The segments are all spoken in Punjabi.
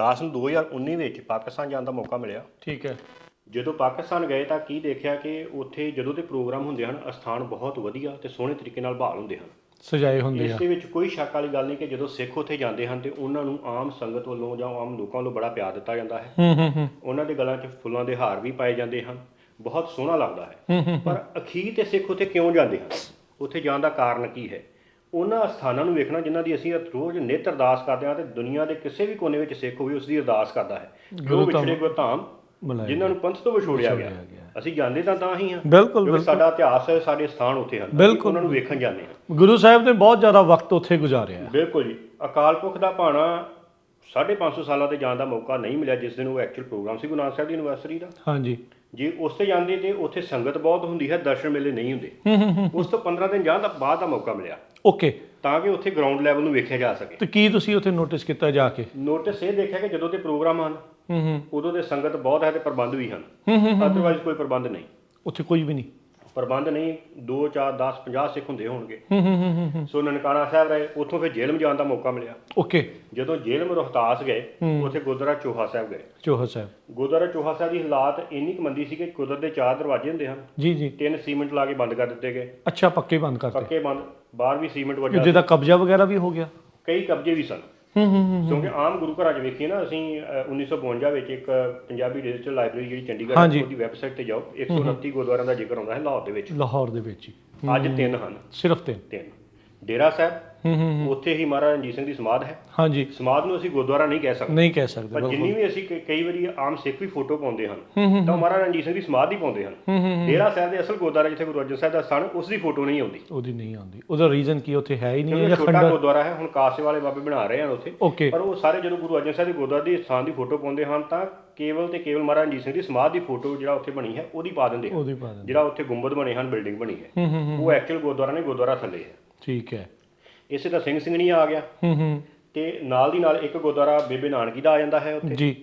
10 ਨੂੰ 2019 ਵਿੱਚ ਪਾਕਿਸਤਾਨ ਜਾਣ ਦਾ ਮੌਕਾ ਮਿਲਿਆ। ਠੀਕ ਹੈ। ਜਦੋਂ ਪਾਕਿਸਤਾਨ ਗਏ ਤਾਂ ਕੀ ਦੇਖਿਆ ਕਿ ਉੱਥੇ ਜਦੋਂ ਦੇ ਪ੍ਰੋਗਰਾਮ ਹੁੰਦੇ ਹਨ ਅਸਥਾਨ ਬਹੁਤ ਵਧੀਆ ਤੇ ਸੋਹਣੇ ਤਰੀਕੇ ਨਾਲ ਬਹਾਲ ਹੁੰਦੇ ਹਨ। ਸਜਾਏ ਹੁੰਦੇ ਇਸ ਆ। ਦੇ ਵਿੱਚ ਕੋਈ ਸ਼ੱਕ ਵਾਲੀ ਗੱਲ ਨਹੀਂ ਕਿ ਜਦੋਂ ਸਿੱਖ ਉੱਥੇ ਜਾਂਦੇ ਹਨ ਤੇ ਉਹਨਾਂ ਨੂੰ ਆਮ ਸੰਗਤ ਵੱਲੋਂ ਜਾਂ ਆਮ ਲੋਕਾਂ ਵੱਲੋਂ ਬੜਾ ਪਿਆਰ ਦਿੱਤਾ ਜਾਂਦਾ ਹੈ। ਹੂੰ ਹੂੰ ਹੂੰ। ਉਹਨਾਂ ਦੇ ਗਲਾਂ 'ਚ ਫੁੱਲਾਂ ਦੇ ਹਾਰ ਵੀ ਪਾਏ ਜਾਂਦੇ ਹਨ। ਬਹੁਤ ਸੋਹਣਾ ਲੱਗਦਾ ਹੈ। ਪਰ ਅਖੀਰ ਤੇ ਸਿੱਖ ਉੱਥੇ ਕਿਉਂ ਜਾਂਦੇ ਹਨ? ਉੱਥੇ ਜਾਣ ਦਾ ਕਾਰਨ ਕੀ ਹੈ? ਉਹਨਾਂ ਸਥਾਨਾਂ ਨੂੰ ਵੇਖਣਾ ਜਿਨ੍ਹਾਂ ਦੀ ਅਸੀਂ ਰੋਜ਼ ਨਿਤ ਅਰਦਾਸ ਕਰਦੇ ਹਾਂ ਤੇ ਦੁਨੀਆ ਦੇ ਕਿਸੇ ਵੀ ਕੋਨੇ ਵਿੱਚ ਸਿੱਖ ਹੋਵੇ ਉਸ ਦੀ ਅਰਦਾਸ ਕਰਦਾ ਹੈ। ਜੋ ਵਿਛੜੇ ਕੋ ਧਾਮ ਜਿਨ੍ਹਾਂ ਨੂੰ ਪੰਥ ਤੋਂ ਵਿਛੋੜਿਆ ਗਿਆ। ਅਸੀਂ ਜਾਂਦੇ ਤਾਂ ਤਾਂ ਹੀ ਹਾਂ ਬਿਲਕੁਲ ਸਾਡਾ ਇਤਿਹਾਸ ਹੈ ਸਾਡੇ ਸਥਾਨ ਉੱਥੇ ਹਨ। ਉਹਨਾਂ ਨੂੰ ਵੇਖਣ ਜਾਂਦੇ ਹਾਂ। ਗੁਰੂ ਸਾਹਿਬ ਨੇ ਬਹੁਤ ਜ਼ਿਆਦਾ ਵਕਤ ਉੱਥੇ ਗੁਜ਼ਾਰਿਆ ਬਿਲਕੁਲ ਜੀ। ਅਕਾਲ ਪੁਰਖ ਦਾ ਭਾਣਾ 550 ਸਾਲਾਂ ਤੇ ਜਾਣ ਦਾ ਮੌਕਾ ਨਹੀਂ ਮਿਲਿਆ ਜਿਸ ਦਿਨ ਉਹ ਐਕਚੁਅਲ ਪ੍ਰੋਗਰਾਮ ਸੀ ਗੁਰੂ ਨਾਨਕ ਸਾਹਿਬ ਦੀ ਯੂਨੀਵਰਸਿਟੀ ਦਾ। ਹਾਂਜੀ। ਜੇ ਉਸ ਤੇ ਜਾਂਦੇ ਤੇ ਉੱਥੇ ਸੰਗਤ ਬਹੁਤ ਹੁੰਦੀ ਹੈ ਦਰਸ਼ਨ ਮੇਲੇ ਨਹੀਂ ਹੁੰਦੇ। ਹੂੰ ਹੂੰ ਹੂੰ ਉਸ ਤੋਂ 15 ਦਿਨ ਜਾਣ ਦਾ ਬਾਅਦ ਦਾ ਮੌਕਾ ਮਿਲਿਆ। ਓਕੇ ਤਾਂ ਕਿ ਉੱਥੇ ਗਰਾਊਂਡ ਲੈਵਲ ਨੂੰ ਵੇਖਿਆ ਜਾ ਸਕੇ। ਤੇ ਕੀ ਤੁਸੀਂ ਉੱਥੇ ਨੋਟਿਸ ਕੀਤਾ ਜਾ ਕੇ? ਨੋਟਿਸ ਇਹ ਦੇਖਿਆ ਕਿ ਜਦੋਂ ਤੇ ਪ੍ਰੋਗਰਾਮ ਹਨ ਹੂੰ ਹੂੰ। ਉਦੋਂ ਦੇ ਸੰਗਤ ਬਹੁਤ ਹੈ ਤੇ ਪ੍ਰਬੰਧ ਵੀ ਹਨ। ਹੂੰ ਹੂੰ ਅਦਰਵਾਈਜ਼ ਕੋਈ ਪ੍ਰਬੰਧ ਨਹੀਂ। ਉੱਥੇ ਕੋਈ ਵੀ ਨਹੀਂ। ਪ੍ਰਬੰਧ ਨਹੀਂ 2 4 10 50 ਸਿੱਖ ਹੁੰਦੇ ਹੋਣਗੇ। ਹੂੰ ਹੂੰ ਹੂੰ ਹੂੰ, ਹੂੰ। ਸੋ ਨਨਕਾਣਾ ਸਾਹਿਬ ਰਹੇ ਉੱਥੋਂ ਫਿਰ ਜੇਲ੍ਹ ਜਾਣ ਦਾ ਮੌਕਾ ਮਿਲਿਆ। ਓਕੇ। ਜਦੋਂ ਜੇਲ੍ਹ ਰੋਹਤਾਸ ਗਏ ਉੱਥੇ ਗੁਰਦੁਆਰਾ ਚੋਹਾ ਸਾਹਿਬ ਗਏ। ਚੋਹਾ ਸਾਹਿਬ। ਗੁਰਦੁਆਰਾ ਚੋਹਾ ਸਾਹਿਬ ਦੀ ਹਾਲਾਤ ਇੰਨੀ ਕੁ ਮੰਦੀ ਸੀ ਕਿ ਕੁਦਰਤ ਦੇ ਚਾਰ ਦਰਵਾਜ਼ੇ ਹੁੰਦੇ ਹਨ। ਜੀ ਜੀ। ਤਿੰਨ ਸੀਮੈਂਟ ਲਾ ਕੇ ਬੰਦ ਕਰ ਦਿੱਤੇ ਗਏ। ਅੱਛਾ ਪੱਕੇ ਬੰਦ ਕਰਤੇ ਪੱਕੇ ਬੰਦ ਬਾਹਰ ਵੀ ਸੀਮੈਂਟ ਵੱਜਾ ਜਿਹਦਾ ਕਬਜ਼ਾ ਵਗੈਰਾ ਵੀ ਹੋ ਗਿਆ। ਕਈ ਕਬਜ਼ੇ ਵੀ ਸਨ। ਹੂੰ ਹੂੰ ਹੂੰ ਕਿਉਂਕਿ ਆਮ ਗੁਰੂ ਘਰਾਂ 'ਚ ਵੇਖੀਏ ਨਾ ਅਸੀਂ ਅ, 1952 ਵਿੱਚ ਇੱਕ ਪੰਜਾਬੀ ਡਿਜੀਟਲ ਲਾਇਬ੍ਰੇਰੀ ਜਿਹੜੀ ਚੰਡੀਗੜ੍ਹ ਹਾਂਜੀ। ਹੈ ਉਹਦੀ ਵੈਬਸਾਈਟ ਤੇ ਜਾਓ। 129 ਗੁਰਦੁਆਰਿਆਂ ਦਾ ਜ਼ਿਕਰ ਆਉਂਦਾ ਹੈ ਲਾਹੌਰ ਦੇ ਵਿੱਚ। ਲਾਹੌਰ ਦੇ ਵਿੱਚ ਹੀ। ਅੱਜ ਤਿੰਨ ਹਨ। ਸਿਰਫ ਤਿੰਨ। ਤਿੰਨ। ਡੇਰਾ ਸਾਹਿਬ ਹੂੰ ਹੂੰ। ਉੱਥੇ ਹੀ ਮਹਾਰਾਜਾ ਰਣਜੀਤ ਸਿੰਘ ਦੀ ਸਮਾਧ ਹੈ। ਹਾਂਜੀ। ਸਮਾਧ ਨੂੰ ਅਸੀਂ ਗੁਰਦੁਆਰਾ ਨਹੀਂ ਕਹਿ ਸਕਦੇ। ਨਹੀਂ ਕਹਿ ਸਕਦੇ ਪਰ ਜਿੰਨੀ ਵੀ ਅਸੀਂ ਕ- ਕਈ ਵਾਰੀ ਆਮ ਸਿੱਖ ਵੀ ਫੋਟੋ ਪਾਉਂਦੇ ਹਨ ਤਾਂ ਮਹਾਰਾਜਾ ਰਣਜੀਤ ਸਿੰਘ ਦੀ ਸਮਾਧ ਹੀ ਪਾਉਂਦੇ ਹਨ। ਡੇਰਾ ਸਾਹਿਬ ਦੇ ਅਸਲ ਗੁਰਦੁਆਰਾ ਜਿੱਥੇ ਗੁਰੂ ਅਰਜਨ ਸਾਹਿਬ ਦਾ ਸਥਾਨ ਉਸ ਦੀ ਫੋਟੋ ਨਹੀਂ ਆਉਂਦੀ। ਉਹਦੀ ਨਹੀਂ ਆਉਂਦੀ। ਉਹਦਾ ਰੀਜ਼ਨ ਕੀ ਉੱਥੇ ਹੈ ਹੀ ਨਹੀਂ ਹੈ ਜਾਂ ਛੋਟਾ ਖੰਡਰ ਗੁਰਦੁਆਰਾ ਹੈ ਹੁਣ ਕਾਸੇ ਵਾਲੇ ਬਾਬੇ ਬਣਾ ਰਹੇ ਹਨ ਉੱਥੇ। ਓਕੇ ਪਰ ਉਹ ਸਾਰੇ ਜਦੋਂ ਗੁਰੂ ਅਰਜਨ ਸਾਹਿਬ ਦੇ ਗੁਰਦੁਆਰੇ ਦੀ ਸਥਾਨ ਦੀ ਫੋਟੋ ਪਾਉਂਦੇ ਹਨ ਤਾਂ ਕੇਵਲ ਤੇ ਕੇਵਲ ਮਹਾਰਾਜ ਰਣਜੀਤ ਸਿੰਘ ਦੀ ਸਮਾਧ ਦੀ ਫੋਟੋ ਜਿਹੜਾ ਉੱਥੇ ਬਣੀ ਹੈ ਉਹਦੀ ਪਾ ਦਿੰਦੇ ਹਨ। ਉਹਦੀ ਪਾ ਦਿੰਦੇ ਜਿਹੜਾ ਉੱਥੇ ਗੁੰਬਦ ਬਣੇ ਹਨ ਬਿਲਡਿੰਗ ਬਣੀ ਹੈ। ਹੂੰ ਹੂੰ ਹੂੰ। ਉਹ ਐਕਚੁਅਲ ਗੁਰਦੁਆਰਾ ਨਹੀਂ ਗੁਰਦੁਆਰਾ ਥੱਲੇ ਹੈ। ਠੀਕ ਹੈ। ਇਸੇ ਦਾ ਸਿੰਘ ਸਿੰਘਣੀ ਆ ਗਿਆ। ਹੂੰ ਹੂੰ। ਤੇ ਨਾਲ ਦੀ ਨਾਲ ਇੱਕ ਗੁਰਦੁਆਰਾ ਬੇਬੇ ਨਾਨਕੀ ਦਾ ਆ ਜਾਂਦਾ ਹੈ ਉੱਥੇ। ਜੀ।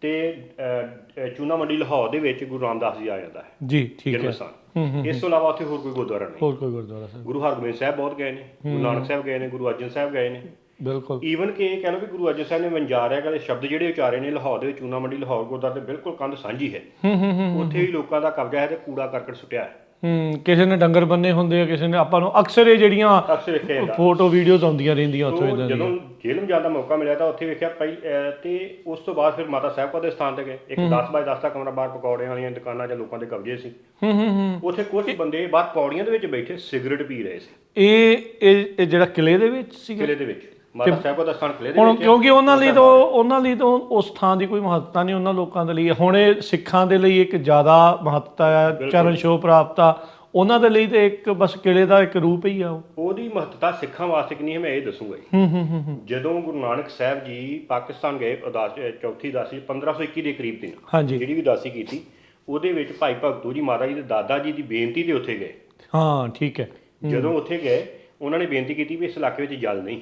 ਤੇ ਅ, ਅ, ਚੂਨਾ ਮੰਡੀ ਲਾਹੌਰ ਦੇ ਵਿੱਚ ਗੁਰੂ ਰਾਮਦਾਸ ਜੀ ਆ ਜਾਂਦਾ ਹੈ। ਜੀ ਠੀਕ ਹੈ। ਹੂੰ ਹੂੰ ਇਸ ਤੋਂ ਇਲਾਵਾ ਉੱਥੇ ਹੋਰ ਕੋਈ ਗੁਰਦੁਆਰਾ ਨਹੀਂ। ਹੋਰ ਕੋਈ ਗੁਰਦੁਆਰਾ ਸਾਹਿਬ। ਗੁਰੂ ਹਰਗੋਬਿੰਦ ਸਾਹਿਬ ਬਹੁਤ ਗਏ ਨੇ। ਗੁਰੂ ਨਾਨਕ ਸਾਹਿਬ ਗਏ ਨੇ ਗੁਰੂ ਅਰਜਨ ਸਾਹਿਬ ਗਏ ਨੇ। ਬਿਲਕੁਲ। ਈਵਨ ਕਿ ਇਹ ਕਹਿ ਲਓ ਕਿ ਗੁਰੂ ਅਰਜਨ ਸਾਹਿਬ ਨੇ ਵੰਜਾਰਿਆ ਵਾਲੇ ਸ਼ਬਦ ਜਿਹੜੇ ਉਚਾਰੇ ਨੇ ਲਾਹੌਰ ਦੇ ਵਿੱਚ ਚੂਨਾ ਮੰਡੀ ਲਾਹੌਰ ਗੁਰਦੁਆਰੇ ਦੇ ਬਿਲਕੁਲ ਕੰਧ ਸਾਂਝੀ ਹੈ ਹੂੰ ਹੂੰ ਹੂੰ। ਉੱਥੇ ਵੀ ਲੋਕਾਂ ਦਾ ਕਬਜ਼ਾ ਹੈ ਤੇ ਕੂੜਾ ਕਰਕਟ ਸੁੱਟਿਆ ਹੈ। ਹੂੰ ਕਿਸੇ ਨੇ ਡੰਗਰ ਬੰਨੇ ਹੁੰਦੇ ਆ ਕਿਸੇ ਨੇ ਆਪਾਂ ਨੂੰ ਅਕਸਰ ਇਹ ਜਿਹੜੀਆਂ ਅਕਸਰ ਇੱਥੇ ਹੁੰਦਾ ਫੋਟੋ ਵੀਡੀਓਜ਼ ਆਉਂਦੀਆਂ ਰਹਿੰਦੀਆਂ ਉੱਥੋਂ ਇਦਾਂ ਦੀਆਂ। ਜਦੋਂ ਜੇਲ੍ਹ ਜਾਣ ਦਾ ਮੌਕਾ ਮਿਲਿਆ ਤਾਂ ਉੱਥੇ ਵੇਖਿਆ ਅਹ ਤੇ ਉਸ ਤੋਂ ਬਾਅਦ ਫਿਰ ਮਾਤਾ ਸਾਹਿਬ ਕੋ ਦੇ ਸਥਾਨ ਤੇ ਗਏ। ਇੱਕ 10 ਬਾਏ 10 ਦਾ ਕਮਰਾ ਬਾਹਰ ਪਕੌੜਿਆਂ ਵਾਲੀਆਂ ਦੁਕਾਨਾਂ ਜਾਂ ਲੋਕਾਂ ਦੇ ਕਬਜ਼ੇ ਸੀ। ਹੂੰ ਹੂੰ ਹੂੰ। ਉੱਥੇ ਕੁਝ ਬੰਦੇ ਬਾਹਰ ਪੌੜੀਆਂ ਦੇ ਵਿੱਚ ਬੈਠੇ ਸਿਗਰਟ ਪੀ ਰਹੇ ਸੀ। ਇਹ ਇਹ ਇਹ ਜਿਹੜਾ ਕਿਲੇ ਦੇ ਵਿੱਚ ਸੀਗਾ? ਕਿਲੇ ਦੇ ਵਿੱਚ। ਮਾਤਾ ਸਾਹਿਬ ਦਾ ਸਥਾਨ ਕਿਲੇ ਦੇ ਹੁਣ ਵਿੱਚ ਹੈ। ਕਿਉਂਕਿ ਉਹਨਾਂ ਲਈ ਤਾਂ ਉਹਨਾਂ ਲਈ ਤਾਂ ਉਸ ਥਾਂ ਦੀ ਕੋਈ ਮਹੱਤਤਾ ਨਹੀਂ ਉਹਨਾਂ ਲੋਕਾਂ ਦੇ ਲਈ। ਹੁਣ ਇਹ ਸਿੱਖਾਂ ਦੇ ਲਈ ਇੱਕ ਜ਼ਿਆਦਾ ਮਹੱਤਤਾ ਹੈ ਚਰਨ ਛੋਹ ਪ੍ਰਾਪਤ ਆ। ਉਹਨਾਂ ਦੇ ਲਈ ਤਾਂ ਇੱਕ ਬਸ ਕਿਲੇ ਦਾ ਇੱਕ ਰੂਪ ਹੀ ਆ ਉਹ। ਉਹਦੀ ਮਹੱਤਤਾ ਸਿੱਖਾਂ ਵਾਸਤੇ ਕਿ ਨਹੀਂ ਹੈ ਮੈਂ ਇਹ ਦੱਸੂਗਾ ਜੀ। ਹੂੰ ਹੂੰ ਹੂੰ ਹੂੰ। ਜਦੋਂ ਗੁਰੂ ਨਾਨਕ ਸਾਹਿਬ ਜੀ ਪਾਕਿਸਤਾਨ ਗਏ ਉਦਾਸ ਅਹ ਚੌਥੀ ਉਦਾਸੀ 1521 ਦੇ ਕਰੀਬ ਦਿਨ। ਹਾਂਜੀ। ਜਿਹੜੀ ਵੀ ਉਦਾਸੀ ਕੀਤੀ ਉਹਦੇ ਵਿੱਚ ਭਾਈ ਭਗਤੂ ਜੀ ਮਾਤਾ ਜੀ ਦੇ ਦਾਦਾ ਜੀ ਦੀ ਬੇਨਤੀ ਤੇ ਉੱਥੇ ਗਏ। ਹਾਂ ਠੀਕ ਹੈ। ਜਦੋਂ ਉੱਥੇ ਗਏ ਉਹਨਾਂ ਨੇ ਬੇਨਤੀ ਕੀਤੀ ਵੀ ਇਸ ਇਲਾਕੇ ਵਿੱਚ ਜਲ ਨਹੀਂ।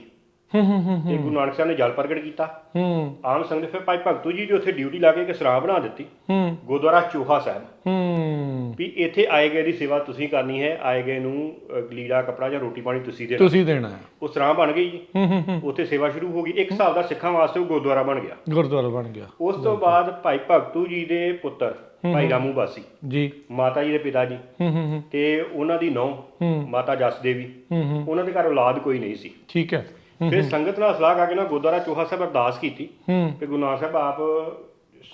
ਹੂੰ ਹੂੰ ਹੂੰ ਤੇ ਗੁਰੂ ਨਾਨਕ ਸਾਹਿਬ ਨੇ ਜਲ ਪ੍ਰਗਟ ਕੀਤਾ। ਹੂੰ। ਆਮ ਸੰਗਤ ਫਿਰ ਭਾਈ ਭਗਤੂ ਜੀ ਦੀ ਉੱਥੇ ਡਿਊਟੀ ਲਾ ਕੇ ਇੱਕ ਸਰਾਂ ਬਣਾ ਦਿੱਤੀ। ਹੂੰ। ਗੁਰਦੁਆਰਾ ਚੋਹਾ ਸਾਹਿਬ। ਹੂੰ। ਵੀ ਇੱਥੇ ਆਏ ਗਏ ਦੀ ਸੇਵਾ ਤੁਸੀਂ ਕਰਨੀ ਹੈ ਆਏ ਗਏ ਨੂੰ ਅ, ਲੀੜਾ ਕਪੜਾ ਜਾਂ ਰੋਟੀ ਪਾਣੀ ਤੁਸੀਂ ਦੇਣਾ। ਤੁਸੀਂ ਦੇਣਾ ਹੈ। ਉਹ ਸਰਾਂ ਬਣ ਗਈ ਜੀ। ਹੂੰ ਹੂੰ ਹੂੰ। ਉੱਥੇ ਸੇਵਾ ਸ਼ੁਰੂ ਹੋ ਗਈ। ਇੱਕ ਹਿਸਾਬ ਦਾ ਸਿੱਖਾਂ ਵਾਸਤੇ ਉਹ ਗੁਰਦੁਆਰਾ ਬਣ ਗਿਆ। ਗੁਰਦੁਆਰਾ ਬਣ ਗਿਆ। ਉਸ ਤੋਂ ਬਾਅਦ ਭਾਈ ਭਗਤੂ ਜੀ ਦੇ ਪੁੱਤਰ ਭਾਈ ਰਾਮੂ ਬਾਸੀ। ਜੀ। ਮਾਤਾ ਜੀ ਦੇ ਪਿਤਾ ਜੀ। ਹੂੰ ਹੂੰ ਹੂੰ। ਤੇ ਉਹਨਾਂ ਦੀ ਨੌਂ ਹੂੰ। ਮਾਤਾ ਜਸ ਦੇਵੀ। ਹੂੰ ਹੂੰ। ਉਹਨਾਂ ਦੇ ਘਰ ਔਲਾਦ ਕੋਈ ਨਹੀਂ ਸੀ। ਠੀਕ ਹੈ। ਫਿਰ ਸੰਗਤ ਨਾਲ ਸਲਾਹ ਕਰਕੇ ਨਾ ਗੁਰਦੁਆਰਾ ਚੋਹਾ ਸਾਹਿਬ ਅਰਦਾਸ ਕੀਤੀ ਕਿ ਗੁਰੂ ਨਾਨਕ ਸਾਹਿਬ ਆਪ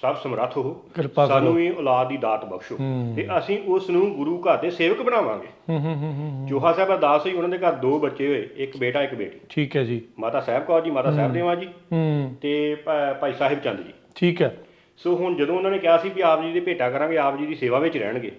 ਸਭ ਸਮਰੱਥ ਹੋ। ਸਾਨੂੰ ਵੀ ਔਲਾਦ ਦੀ ਦਾਤ ਬਖਸ਼ੋ। ਤੇ ਅਸੀਂ ਉਸ ਨੂੰ ਗੁਰੂ ਘਰ ਦੇ ਸੇਵਕ ਬਣਾਵਾਂਗੇ। ਹੂੰ ਹੂੰ ਹੂੰ ਹੂੰ ਚੋਹਾ ਸਾਹਿਬ ਅਰਦਾਸ ਹੋਈ ਉਹਨਾਂ ਦੇ ਘਰ ਦੋ ਬੱਚੇ ਹੋਏ ਇੱਕ ਬੇਟਾ ਇੱਕ ਬੇਟੀ। ਠੀਕ ਹੈ ਜੀ। ਮਾਤਾ ਸਾਹਿਬ ਕੌਰ ਜੀ ਮਾਤਾ ਸਾਹਿਬ ਦੇਵਾ ਜੀ ਹੂੰ। ਤੇ ਭਾਈ ਸਾਹਿਬ ਚੰਦ ਜੀ। ਠੀਕ ਹੈ। ਸੋ ਹੁਣ ਜਦੋਂ ਉਹਨਾਂ ਨੇ ਕਿਹਾ ਸੀ ਵੀ ਆਪ ਜੀ ਦੀ ਭੇਟਾ ਕਰਾਂਗੇ ਆਪ ਜੀ ਦੀ ਸੇਵਾ ਵਿੱਚ ਰਹਿਣਗੇ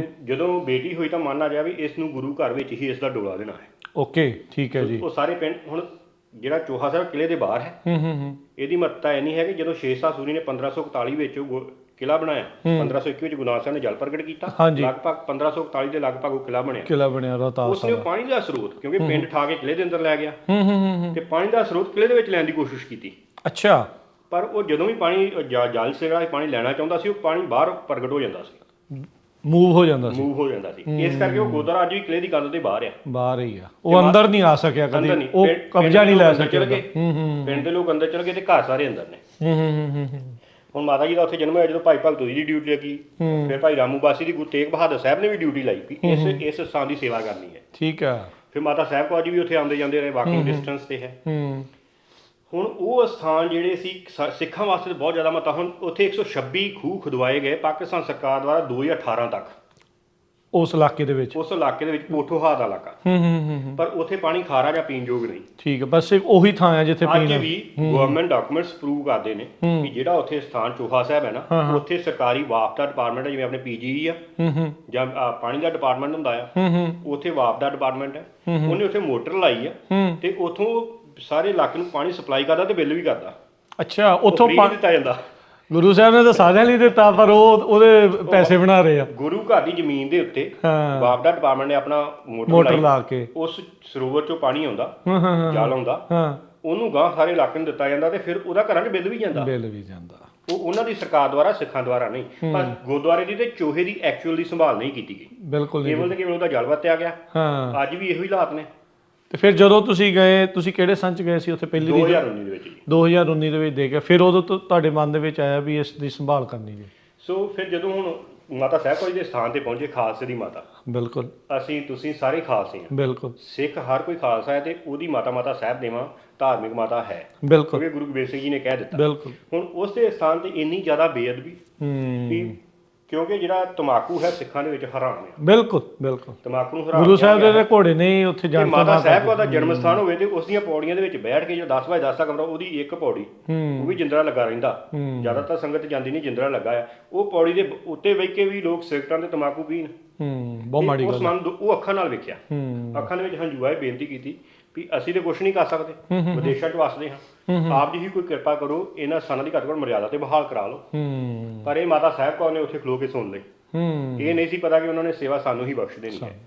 ਤੇ ਜਦੋਂ ਬੇਟੀ ਹੋਈ ਤਾਂ ਮੰਨ ਆ ਗਿਆ ਵੀ ਇਸ ਨੂੰ ਗੁਰੂ ਘਰ ਵਿੱਚ ਹੀ ਇਸ ਦਾ ਡੋਲਾ ਦੇਣਾ ਹੈ। ਓਕੇ ਠੀਕ ਹੈ ਜੀ। ਉਹ ਸਾਰੇ ਪਿੰਡ ਹੁਣ ਜਿਹੜਾ ਚੋਹਾ ਸਾਹਿਬ ਕਿਲੇ ਦੇ ਬਾਹਰ ਹੈ ਹੂੰ ਹੂੰ ਹੂੰ। ਇਹਦੀ ਮਹੱਤਤਾ ਇਹ ਨਹੀਂ ਹੈ ਕਿ ਜਦੋਂ ਸ਼ੇਸ਼ਾ ਸੂਰੀ ਨੇ 1541 ਵਿੱਚ ਉਹ ਗੁ- ਕਿਲਾ ਬਣਾਇਆ 1521 ਵਿੱਚ ਗੁਰੂ ਨਾਨਕ ਸਾਹਿਬ ਨੇ ਜਲ ਪ੍ਰਗਟ ਕੀਤਾ ਹਾਂਜੀ। ਲਗਭਗ 1541 ਦੇ ਲਗਭਗ ਉਹ ਕਿਲਾ ਬਣਿਆ। ਕਿਲਾ ਬਣਿਆ ਰੋਹਤਾਸ ਉਸਨੇ ਉਹ ਪਾਣੀ ਦਾ ਸਰੋਤ ਕਿਉਂਕਿ ਪਿੰਡ ਠਾ ਕੇ ਕਿਲੇ ਦੇ ਅੰਦਰ ਲੈ ਗਿਆ। ਹੂੰ ਹੂੰ ਹੂੰ ਹੂੰ। ਤੇ ਪਾਣੀ ਦਾ ਸਰੋਤ ਕਿਲੇ ਦੇ ਵਿੱਚ ਲੈਣ ਦੀ ਕੋਸ਼ਿਸ਼ ਕੀਤੀ। ਅੱਛਾ। ਪਰ ਉਹ ਜਦੋਂ ਵੀ ਪਾਣੀ ਜ- ਜਲ ਸੀਗਾ ਪਾਣੀ ਲੈਣਾ ਚਾਹੁੰਦਾ ਸੀ ਉਹ ਪਾਣੀ ਬਾਹਰ ਪ੍ਰਗਟ ਹੋ ਜਾਂਦਾ ਸੀ। ਮੂਵ ਹੋ ਜਾਂਦਾ ਸੀ। ਮੂਵ ਹੋ ਜਾਂਦਾ ਸੀ। ਇਸ ਕਰਕੇ ਉਹ ਗੁਰਦੁਆਰਾ ਅੱਜ ਵੀ ਕਿਲੇ ਦੀ ਕੰਧ ਦੇ ਬਾਹਰ ਆ। ਬਾਹਰ ਹੀ ਆ। ਉਹ ਅੰਦਰ ਨਹੀਂ ਆ ਸਕਿਆ ਅੰਦਰ ਕਦੇ ਨਹੀਂ। ਉਹ ਪਿੰਡ- ਕਬਜ਼ਾ ਪਿੰਡ ਨਹੀਂ ਦੇ ਲੈ ਲੋਕ ਅੰਦਰ ਸਕਿਆ ਚਲੇ। ਹੂੰ ਹੂੰ ਪਿੰਡ ਦੇ ਲੋਕ ਅੰਦਰ ਚਲ ਗਏ ਤੇ ਘਰ ਸਾਰੇ ਅੰਦਰ ਨੇ। ਹੂੰ ਹੂੰ ਹੂੰ ਹੂੰ ਹੁਣ ਮਾਤਾ ਜੀ ਦਾ ਉੱਥੇ ਜਨਮ ਹੋਇਆ ਜਦੋਂ ਭਾਈ ਭਗਤੂ ਜੀ ਦੀ ਡਿਊਟੀ ਲੱਗੀ। ਹੂੰ। ਫਿਰ ਭਾਈ ਰਾਮੂ ਬਾਸੀ ਦੀ ਗੁਰੂ ਤੇਗ ਬਹਾਦਰ ਸਾਹਿਬ ਨੇ ਵੀ ਡਿਊਟੀ ਲਾਈ ਵੀ ਇਸ ਇਸ ਸਥਾਨ ਦੀ ਸੇਵਾ ਕਰਨੀ ਹੈ। ਠੀਕ ਆ। ਫਿਰ ਮਾਤਾ ਸਾਹਿਬ ਕੌਰ ਜੀ ਵੀ ਉੱਥੇ ਆਉਂਦੇ ਜਾਂਦੇ ਰਹੇ ਵਾਕਿੰਗ ਡਿਸਟੈਂਸ ਤੇ ਹੈ। ਹੂੰ। ਹੁਣ ਉਹ ਸਥਾਨ ਜਿਹੜੇ ਸੀ ਸਿੱਖਾਂ ਵਾਸਤੇ ਬਹੁਤ ਜ਼ਿਆਦਾ ਮਤਾ ਹੁਣ ਉੱਥੇ 126 ਖੂਹ ਖੁਦਵਾਏ ਗਏ ਪਾਕਿਸਤਾਨ ਸਰਕਾਰ ਦੁਆਰਾ 2018 ਤੱਕ। ਉਸ ਇਲਾਕੇ ਦੇ ਵਿੱਚ? ਉਸ ਇਲਾਕੇ ਦੇ ਵਿੱਚ ਪੋਠੋਹਾ ਦਾ ਇਲਾਕਾ। ਹੂੰ ਹੂੰ ਹੂੰ ਪਰ ਉੱਥੇ ਪਾਣੀ ਖਾਰਾ ਜਾਂ ਪੀਣ ਯੋਗ ਨਹੀਂ। ਠੀਕ ਹੈ ਬਸ ਇੱਕ ਉਹੀ ਥਾਂ ਹੈ ਜਿੱਥੇ ਅੱਜ ਪੀਣ ਵੀ ਗਵਰਨਮੈਂਟ ਡਾਕੂਮੈਂਟਸ ਪ੍ਰੂਵ ਕਰਦੇ ਨੇ ਕਿ ਜਿਹੜਾ ਉੱਥੇ ਸਥਾਨ ਚੋਹਾ ਸਾਹਿਬ ਹੈ ਨਾ ਉੱਥੇ ਸਰਕਾਰੀ ਵਾਪ ਦਾ ਡਿਪਾਰਟਮੈਂਟ ਹੈ ਜਿਵੇਂ ਆਪਣੇ ਪੀਜੀ ਆ। ਹੂੰ ਹੂੰ। ਜਾਂ ਪਾਣੀ ਦਾ ਡਿਪਾਰਟਮੈਂਟ ਹੁੰਦਾ ਆ। ਹੂੰ ਹੂੰ। ਉੱਥੇ ਵਾਪ ਦਾ ਡਿਪਾਰਟਮੈਂਟ ਹੈ ਉਹਨੇ ਉੱਥੇ ਮੋਟਰ ਲਾਈ ਆ। ਤੇ ਉਥੋਂ ਸਾਰੇ ਇਲਾਕੇ ਨੂੰ ਪਾਣੀ ਸਪਲਾਈ ਕਰਦਾ ਤੇ ਬਿੱਲ ਵੀ ਕਰਦਾ। ਅੱਛਾ ਉੱਥੋਂ ਫ੍ਰੀ ਪਾ- ਦਿੱਤਾ ਜਾਂਦਾ। ਗੁਰੂ ਸਾਹਿਬ ਨੇ ਤਾਂ ਸਾਰਿਆਂ ਲਈ ਦਿੱਤਾ ਪਰ ਉਹ ਉਹਦੇ ਪੈਸੇ ਬਣਾ ਰਹੇ ਆ। ਗੁਰੂ ਘਰ ਦੀ ਜ਼ਮੀਨ ਦੇ ਉੱਤੇ ਹਾਂ। ਦਾ ਡਿਪਾਰਟਮੈਂਟ ਨੇ ਆਪਣਾ ਮੋਟਰ ਮੋਟਰ ਲਾਈ। ਲਾ ਕੇ। ਉਸ ਸਰੋਵਰ ਚੋਂ ਪਾਣੀ ਆਉਂਦਾ ਹਾਂ ਹਾਂ ਹਾਂ। ਜਲ ਆਉਂਦਾ। ਹਾਂ। ਉਹਨੂੰ ਗਾਂ ਸਾਰੇ ਇਲਾਕੇ ਨੂੰ ਦਿੱਤਾ ਜਾਂਦਾ ਤੇ ਫਿਰ ਉਹਦਾ ਘਰਾਂ 'ਚ ਬਿੱਲ ਵੀ ਜਾਂਦਾ। ਬਿੱਲ ਵੀ ਜਾਂਦਾ। ਉਹ ਉਹਨਾਂ ਦੀ ਸਰਕਾਰ ਦੁਆਰਾ ਸਿੱਖਾਂ ਦੁਆਰਾ ਨਹੀਂ ਪਰ ਗੁਰਦੁਆਰੇ ਦੀ ਤੇ ਚੋਹੇ ਦੀ ਐਕਚੁਅਲ ਸੰਭਾਲ ਨਹੀਂ ਕੀਤੀ ਗਈ। ਬਿਲਕੁਲ ਨਹੀਂ ਕੇਵਲ ਤੇ ਕੇਵਲ ਉਹਦਾ ਜਲ ਵਰਤਿਆ ਗਿਆ। ਹਾਂ। ਅੱਜ ਵੀ ਇਹੋ ਹੀ ਹਾਲਾਤ ਨੇ। ਤੇ ਫਿਰ ਜਦੋਂ ਤੁਸੀਂ ਗਏ ਤੁਸੀਂ ਕਿਹੜੇ ਸੰਨ ਚ ਗਏ ਸੀ ਉੱਥੇ ਪਹਿਲੀ ਦੀ 2019 ਦੇ ਵਿੱਚ ਜੀ। 2019 ਦੇ ਵਿੱਚ ਦੇ ਕੇ ਫਿਰ ਉਦੋਂ ਤੋਂ ਤੁਹਾਡੇ ਮਨ ਦੇ ਵਿੱਚ ਆਇਆ ਵੀ ਇਸ ਦੀ ਸੰਭਾਲ ਕਰਨੀ ਜੀ ਸੋ ਫਿਰ ਜਦੋਂ ਹੁਣ ਮਾਤਾ ਸਾਹਿਬ ਕੋਈ ਦੇ ਸਥਾਨ ਤੇ ਪਹੁੰਚੇ ਖਾਲਸੇ ਦੀ ਮਾਤਾ ਬਿਲਕੁਲ। ਅਸੀਂ ਤੁਸੀਂ ਸਾਰੇ ਖਾਲਸੇ ਹਾਂ ਬਿਲਕੁਲ। ਸਿੱਖ ਹਰ ਕੋਈ ਖਾਲਸਾ ਹੈ ਤੇ ਉਹਦੀ ਮਾਤਾ ਮਾਤਾ ਸਾਹਿਬ ਦੇਵਾਂ ਧਾਰਮਿਕ ਮਾਤਾ ਹੈ। ਬਿਲਕੁਲ। ਕਿਉਂਕਿ ਗੁਰੂ ਗੋਬਿੰਦ ਸਿੰਘ ਜੀ ਨੇ ਕਹਿ ਦਿੱਤਾ। ਬਿਲਕੁਲ। ਹੁਣ ਉਸ ਦੇ ਸਥਾਨ ਤੇ ਇੰਨੀ ਜ਼ਿਆਦਾ ਬੇਅਦਬੀ ਹੂੰ। ਵੀ ਕਿਉਂਕਿ ਜਿਹੜਾ ਤਮਾਕੂ ਹੈ ਸਿੱਖਾਂ ਦੇ ਵਿੱਚ ਹਰਾਮ ਹੈ ਬਿਲਕੁਲ ਬਿਲਕੁਲ। ਤਮਾਕੂ ਨੂੰ ਹਰਾਮ ਗੁਰੂ ਸਾਹਿਬ ਦੇ। ਤਾਂ ਘੋੜੇ ਨਹੀਂ ਉੱਥੇ ਜਾਣ ਤੋਂ ਮਾਤਾ ਨਾ ਸਾਹਿਬ ਦਾ ਜਨਮ ਸਥਾਨ ਹੋਵੇ ਤੇ ਉਸ ਦੀਆਂ ਪੌੜੀਆਂ ਦੇ ਵਿੱਚ ਬੈਠ ਕੇ ਜੋ 10 ਬਾਈ 10 ਦਾ ਕਮਰਾ ਉਹਦੀ ਇੱਕ ਪੌੜੀ ਉਹ ਵੀ ਜਿੰਦਰਾ ਲੱਗਾ ਰਹਿੰਦਾ। ਜ਼ਿਆਦਾਤਰ ਸੰਗਤ ਜਾਂਦੀ ਨਹੀਂ ਜਿੰਦਰਾ ਲੱਗਾ ਆ। ਉਹ ਪੌੜੀ ਦੇ ਉੱਤੇ ਬਹਿ ਕੇ ਵੀ ਲੋਕ ਸਿਗਰਟਾਂ ਤੇ ਤਮਾਕੂ ਪੀਣ। ਹੂੰ ਬਹੁਤ ਮਾੜੀ ਉਸ ਗੱਲ ਮਨ ਨੂੰ ਉਹ ਅੱਖਾਂ ਨਾਲ ਵੇਖਿਆ। ਹੂੰ। ਅੱਖਾਂ ਦੇ ਵਿੱਚ ਹੰਝੂ ਆਏ ਬੇਨਤੀ ਕੀਤੀ ਵੀ ਅਸੀਂ ਤੇ ਕੁਝ ਨਹੀਂ ਕਰ ਸਕਦੇ ਵਿਦੇਸ਼ਾਂ 'ਚ ਵਸਦੇ ਹਾਂ। ਆਪ ਜੀ ਹੀ ਕੋਈ ਕਿਰਪਾ ਕਰੋ ਇਹਨਾਂ ਸਥਾਨਾਂ ਦੀ ਘੱਟ ਘੱਟ ਮਰਿਆਦਾ ਤੇ ਬਹਾਲ ਕਰਾ ਲਓ। ਹੂੰ। ਪਰ ਇਹ ਮਾਤਾ ਸਾਹਿਬ ਕੌਰ ਨੇ ਉੱਥੇ ਖਲੋ ਕੇ ਸੁਣ ਲਈ। ਹੂੰ। ਇਹ ਨਹੀਂ ਸੀ ਪਤਾ ਕਿ ਉਹਨਾਂ ਨੇ ਸੇਵਾ ਸਾਨੂੰ ਹੀ ਬਖਸ਼ ਦੇਣੀ ਹੈ।